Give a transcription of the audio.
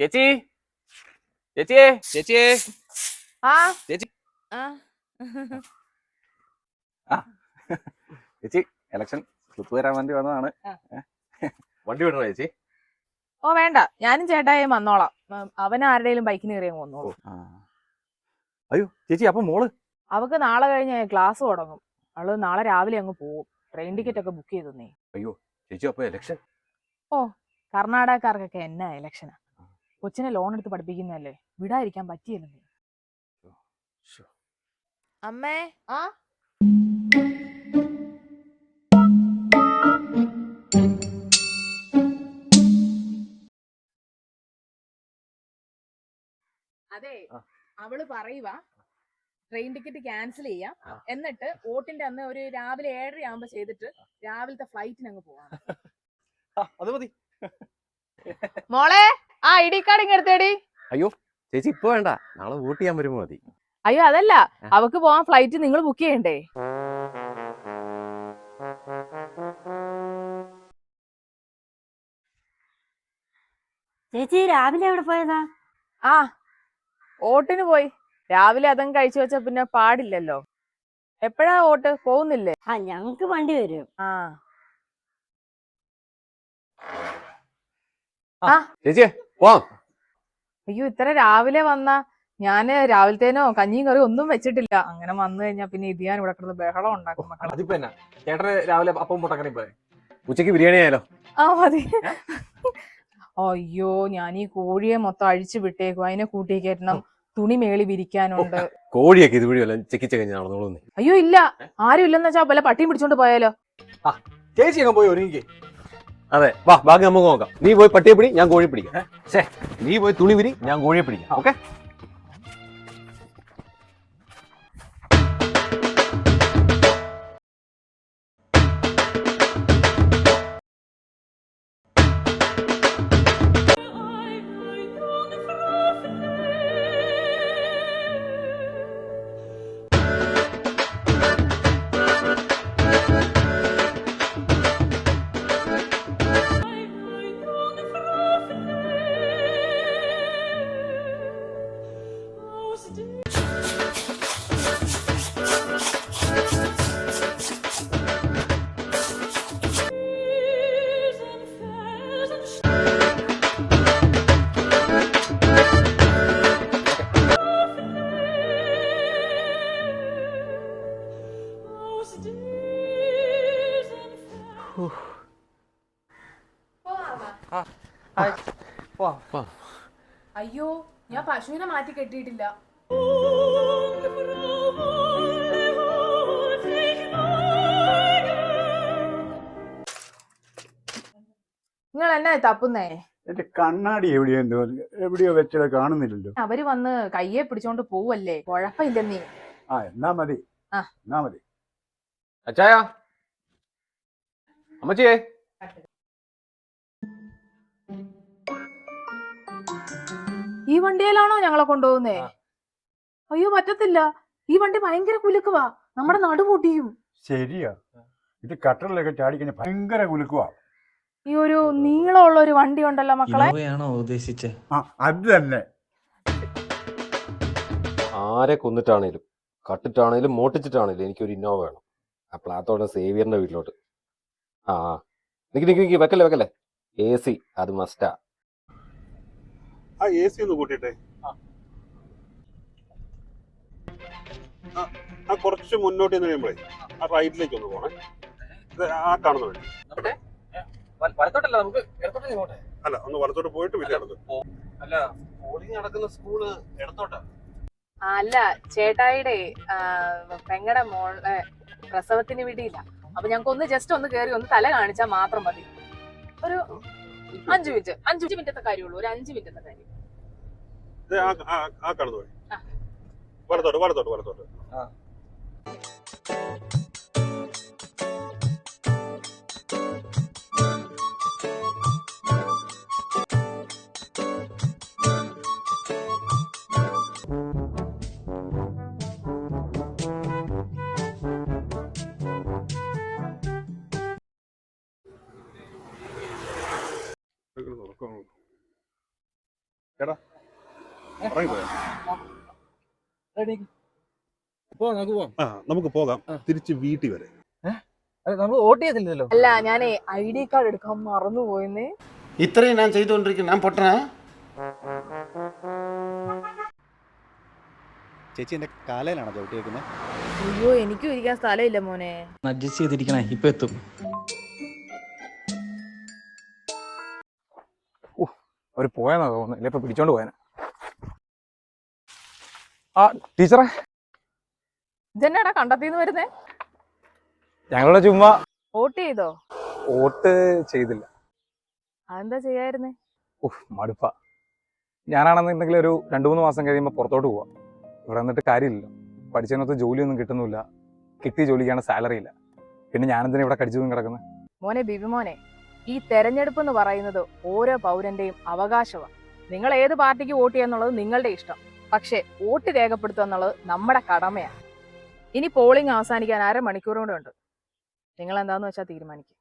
ചേച്ചി? ചേച്ചിയെ ചേച്ചിയെ ആ? ചേച്ചി? ആ. ചേച്ചി ഇലക്ഷൻ സ്ലിപ്പ് വരാൻ വേണ്ടി വന്നതാണ്. ആ. വണ്ടി വിടണോ ചേച്ചി? ഓ വേണ്ട. ഞാനും ചേട്ടായും വന്നോളാം. അവൻ ആരുടെയും ബൈക്കിന് കയറി അങ്ങ് വന്നോളൂ. അയ്യോ ചേച്ചി അപ്പൊ മോൾ? അവക്ക് നാളെ കഴിഞ്ഞ് ക്ലാസ് തുടങ്ങും. അവൾ നാളെ രാവിലെ അങ്ങ് പോകും ട്രെയിൻ ടിക്കറ്റ് ഒക്കെ ബുക്ക് ചെയ്തേ ചേച്ചി അപ്പൊ ഇലക്ഷൻ ഓ കർണാടകക്കാർക്കൊക്കെ എന്നാ ഇലക്ഷനാ കൊച്ചിനെ ലോൺ എടുത്ത് പഠിപ്പിക്കുന്നതല്ലേ? വിടാതിരിക്കാൻ പറ്റിയില്ലെന്നേ അമ്മേ. ആ? അതെ. അവൾ പറയുക ട്രെയിൻ ടിക്കറ്റ് ക്യാൻസൽ ചെയ്യാം. എന്നിട്ട് വോട്ടിന്റെ അന്ന് ഒരു രാവിലെ ഏഴര ആകുമ്പോ ചെയ്തിട്ട് രാവിലത്തെ ഫ്ലൈറ്റിന് അങ്ങ് പോവാം. അത് മതി. മോളെ ആ ഐ ഡി കാർഡ് ഇങ്ങ് അയ്യോ ചേച്ചി ഇപ്പൊ വേണ്ട. നാളെ വോട്ട് ചെയ്യാൻ വരുമ്പോ മതി. അയ്യോ അതല്ല. അവക്ക് പോവാൻ ഫ്ലൈറ്റ് നിങ്ങൾ ബുക്ക് ചെയ്യണ്ടേ? ചേച്ചി രാവിലെ എവിടെ പോയതാ? ആ ഓട്ടിന് പോയി. രാവിലെ അതങ്ങ് കഴിച്ചു വെച്ച പിന്നെ പാടില്ലല്ലോ. എപ്പോഴാ ഓട്ട്? പോകുന്നില്ലേ? ആ ഞങ്ങക്ക് വണ്ടി വരും. ആ. ചേച്ചിയെ പോവാം അയ്യോ ഇത്ര രാവിലെ വന്ന ഞാൻ രാവിലത്തേനോ കഞ്ഞിയും കറിയും ഒന്നും വെച്ചിട്ടില്ല. അങ്ങനെ വന്നു കഴിഞ്ഞാ പിന്നെ ഇത് ഞാൻ ഇവിടെ കിടന്ന് ബഹളം ഉണ്ടാക്കും മക്കളെ. അതിപ്പോ എന്നാ? ചേട്ടന് രാവിലെ അപ്പം മുട്ടക്കറി ഉച്ചയ്ക്ക് ബിരിയാണി ആയാലോ? ആ മതി. അയ്യോ ഞാൻ ഈ കോഴിയെ മൊത്തം അഴിച്ചു വിട്ടേക്കും. അതിനെ കൂട്ടി കയറ്റണം തുണി മേളി വിരിക്കാനുണ്ട്. കോഴിയൊക്കെ ഇതുവഴി വല്ല ചെക്കിച്ച കഴിഞ്ഞ് അയ്യോ ഇല്ല. ആരും ഇല്ലെന്ന് വെച്ചാൽ വല്ല പട്ടിയും പിടിച്ചോണ്ട് പോയാലോ? ചേച്ചി അങ്ങ് പോയി ഒരുങ്ങി അതെ. വാ ബാക്കി നമുക്ക് നോക്കാം. നീ പോയി പട്ടിയെ പിടി ഞാൻ കോഴി പിടിക്കാം. നീ പോയി തുണി വിരി ഞാൻ കോഴിയെ പിടിക്കാം. ഓക്കെ? അയ്യോ ഞാൻ പശുവിനെ മാറ്റി കെട്ടിയിട്ടില്ല. നിങ്ങൾ എന്നാ തപ്പുന്നേ? എന്റെ കണ്ണാടി എവിടെയോ എന്തോ എവിടെയോ വെച്ചത് കാണുന്നില്ലല്ലോ. അവർ വന്ന് കയ്യെ പിടിച്ചോണ്ട് പോവല്ലേ? കുഴപ്പമില്ല നീ. ആ എന്നാ മതി. ആ. എന്നാ മതി. അച്ചായ. അമ്മച്ചിയെ. ഈ വണ്ടിയിലാണോ ഞങ്ങളെ കൊണ്ടുപോകുന്നേ. അയ്യോ പറ്റത്തില്ല. ഈ വണ്ടി ഭയങ്കര കുലുക്കുവാ. നമ്മുടെ നടു പൊട്ടിയും. ശരിയാ. ഇത് കട്ടറിലൊക്കെ ചാടിക്കഴിഞ്ഞ ഭയങ്കര കുലുക്കുവാ. ഈ ഒരു നീളമുള്ള ഒരു വണ്ടി ഉണ്ടല്ലോ മക്കളെ. ഇന്നോവയാണോ ഉദ്ദേശിച്ചത് ആ അത് തന്നെ. ആരെ കൊന്നിട്ടാണേലും കട്ടിട്ടാണേലും മോട്ടിച്ചിട്ടാണേലും എനിക്കൊരു ഇന്നോവ വേണം. ആ പ്ലാത്തോടെ സേവിയറിന്റെ വീട്ടിലോട്ട്. ആ ആ. നിക്ക് നിക്ക് നിക്ക് വെക്കല്ലേ വെക്കല്ലേ? എ സി അത് മസ്റ്റാ ആ എ സി ഒന്ന് കൂട്ടിട്ടെ ആ, ആ കുറച്ച് മുന്നോട്ട് നിന്ന് കഴിയുമ്പോഴേ ആ റൈറ്റിലേക്ക് ഒന്ന് പോണേ. ഇത് ആ കാണുന്ന വഴി. വലത്തോട്ടല്ല നമുക്ക് അല്ല ഒന്ന് വലത്തോട്ട് പോയിട്ട് പിന്നെ നടന്നു അല്ല പോളിംഗ് നടക്കുന്ന സ്കൂൾ ഇടത്തോട്ടാ? അല്ല ചേട്ടായിയുടെ പെങ്ങടെ മോളെ പ്രസവത്തിന് വിടിയില്ല. അപ്പൊ ഞങ്ങൾക്ക് ഒന്ന് ജസ്റ്റ് ഒന്ന് കേറി ഒന്ന് തല കാണിച്ചാൽ മാത്രം മതി. ഒരു അഞ്ചു മിനിറ്റ് അഞ്ചു മിനിറ്റത്തെ കാര്യമുള്ളൂ ഒരു അഞ്ചു മിനിറ്റത്തെ കാര്യം. ആ ആ കടന്നു പോയി. വലത്തോട്ട് വലത്തോട്ട് വലത്തോട്ട്. എടാ നമുക്ക് പോകാം. തിരിച്ച് വീട്ടിൽ വരെ. നമ്മൾ വോട്ട് ചെയ്തില്ലല്ലോ. അല്ല ഞാനേ ഐ ഡി കാർഡ് എടുക്കാൻ മറന്നുപോയെന്നേ ഇത്രയും ഞാൻ ചെയ്തുകൊണ്ടിരിക്കുന്നു. ഞാൻ പൊട്ടനാ? ചേച്ചി എന്റെ കാലയിലാണോ ചവിട്ടി വെക്കുന്നത് അയ്യോ എനിക്കും ഇരിക്കാൻ സ്ഥലമില്ല മോനെ. അഡ്ജസ്റ്റ് ചെയ്തിരിക്കണേ ഇപ്പൊ എത്തും. ഒരു പോയെന്നാ തോന്നുന്നു. ഇല്ല ഇപ്പൊ പിടിച്ചോണ്ട് പോയനെ. ആ ടീച്ചറെ. ഇതെന്നാടാ കണ്ടെത്തിന്ന് വരുന്നേ? ഞങ്ങളുടെ ചുമ്മാ വോട്ട് ചെയ്തോ? വോട്ട് ചെയ്തില്ല. അതെന്താ ചെയ്യായിരുന്നേ? ഉഫ് മടുപ്പ. ഞാനാണെന്നുണ്ടെങ്കിൽ ഒരു രണ്ടു മൂന്ന് മാസം കഴിയുമ്പോൾ പുറത്തോട്ട് പോവാം. ഇവിടെ നിന്നിട്ട് കാര്യമില്ലല്ലോ പഠിച്ചതിനകത്ത് ജോലിയൊന്നും കിട്ടുന്നില്ല. കിട്ടിയ ജോലിക്കാണ് സാലറി ഇല്ല പിന്നെ ഞാനെന്തിനാ ഇവിടെ കടിച്ചു കിടക്കുന്നത് മോനെ ബിബി മോനെ ഈ തെരഞ്ഞെടുപ്പ് എന്ന് പറയുന്നത് ഓരോ പൗരന്റെയും അവകാശമാണ് നിങ്ങൾ ഏത് പാർട്ടിക്ക് വോട്ട് ചെയ്യാന്നുള്ളത് നിങ്ങളുടെ ഇഷ്ടം. പക്ഷേ വോട്ട് രേഖപ്പെടുത്തുക എന്നുള്ളത് നമ്മുടെ കടമയാണ്. ഇനി പോളിംഗ് അവസാനിക്കാൻ അരമണിക്കൂർ കൂടെ ഉണ്ട്. നിങ്ങൾ എന്താന്ന് വെച്ചാൽ തീരുമാനിക്കും.